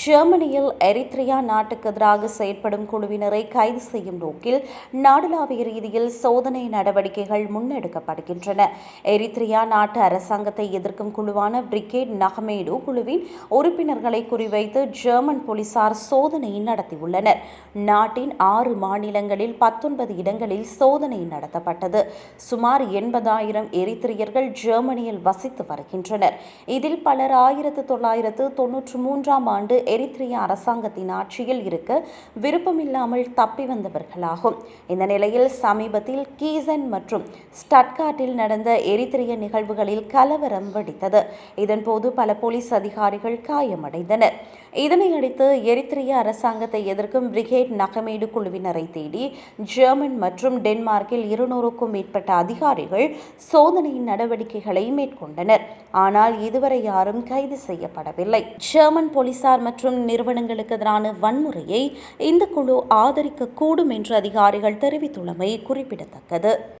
ஜெர்மனியில் எரித்ரியா நாட்டுக்கு எதிராக செயற்படும் குழுவினரை கைது செய்யும் நோக்கில் நாடுளாவிய ரீதியில் சோதனை நடவடிக்கைகள் முன்னெடுக்கப்படுகின்றன. எரித்ரியா நாட்டு அரசாங்கத்தை எதிர்க்கும் குழுவான பிரிகேட் நகமேடு குழுவின் உறுப்பினர்களை குறிவைத்து ஜெர்மன் போலீசார் சோதனை நடத்தியுள்ளனர். நாட்டின் ஆறு மாநிலங்களில் பத்தொன்பது இடங்களில் சோதனை நடத்தப்பட்டது. சுமார் எண்பதாயிரம் எரித்திரியர்கள் ஜெர்மனியில் வசித்து வருகின்றனர். இதில் பலர் ஆயிரத்து தொள்ளாயிரத்து தொன்னூற்று மூன்றாம் ஆண்டு எரித்ரியா அரசாங்கத்தின் ஆட்சியில் இருக்க விருப்பமில்லாமல் தப்பி வந்தவர்களாகும். இந்த நிலையில் சமீபத்தில் கீசன் மற்றும் ஸ்டட்காட்டில் நடந்த எரித்ரிய நிகழ்வுகளில் கலவரம் வெடித்தது. இதன்போது பல போலீஸ் அதிகாரிகள் காயமடைந்தனர். இதனையடுத்து எரித்ரிய அரசாங்கத்தை எதிர்க்கும் பிரிகேட் நகமேடு குழுவினரை தேடி ஜெர்மன் மற்றும் டென்மார்க்கில் இருநூறுக்கும் மேற்பட்ட அதிகாரிகள் சோதனை நடவடிக்கைகளை மேற்கொண்டனர். ஆனால் இதுவரை யாரும் கைது செய்யப்படவில்லை. ஜெர்மன் போலீசார் மற்றும் நிறுவனங்களுக்கு எதிரான வன்முறையை இந்த குழு ஆதரிக்கக்கூடும் என்று அதிகாரிகள் தெரிவித்துள்ளமை குறிப்பிடத்தக்கது.